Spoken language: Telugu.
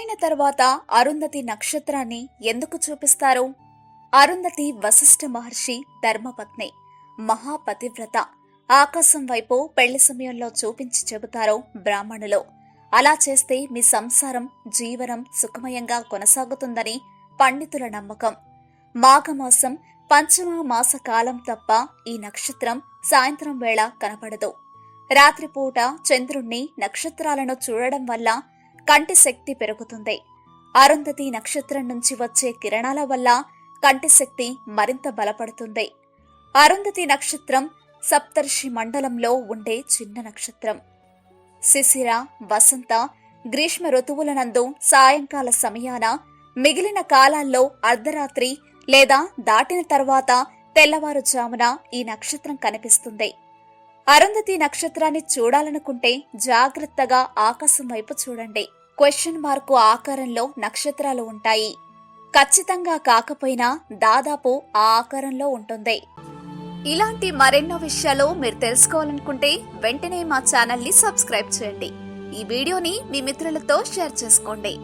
పెళ్ళైన తర్వాత అరుంధతి నక్షత్రాన్ని ఎందుకు చూపిస్తారు? అరుంధతి వశిష్ఠ మహర్షి ధర్మపత్ని మహాపతివ్రత ఆకాశం వైపు పెళ్ళి సమయంలో చూపించి చెబుతారు బ్రాహ్మణులు. అలా చేస్తే మీ సంసారం జీవనం సుఖమయంగా కొనసాగుతుందని పండితుల నమ్మకం. మాఘమాసం పంచమ మాస కాలం తప్ప ఈ నక్షత్రం సాయంత్రం వేళ కనపడదు. రాత్రిపూట చంద్రుణ్ణి నక్షత్రాలను చూడడం వల్ల కంటి శక్తి పెరుగుతుంది. అరుంధతి నక్షత్రం నుంచి వచ్చే కిరణాల వల్ల కంటి శక్తి మరింత బలపడుతుంది. అరుంధతి నక్షత్రం సప్తర్షి మండలంలో ఉండే చిన్న నక్షత్రం. శిశిర వసంత గ్రీష్మ ఋతువులనందు సాయంకాల సమయాన మిగిలిన కాలాల్లో అర్ధరాత్రి లేదా దాటిన తర్వాత తెల్లవారుజామున ఈ నక్షత్రం కనిపిస్తుంది. అరుంధతి నక్షత్రాన్ని చూడాలనుకుంటే జాగ్రత్తగా ఆకాశం వైపు చూడండి. క్వశ్చన్ మార్కు ఆకారంలో నక్షత్రాలు ఉంటాయి. ఖచ్చితంగా కాకపోయినా దాదాపు ఆ ఆకారంలో ఉంటుంది. ఇలాంటి మరెన్నో విషయాలు మీరు తెలుసుకోవాలనుకుంటే వెంటనే మా ఛానల్ని సబ్స్క్రైబ్ చేయండి. ఈ వీడియోని మీ మిత్రులతో షేర్ చేసుకోండి.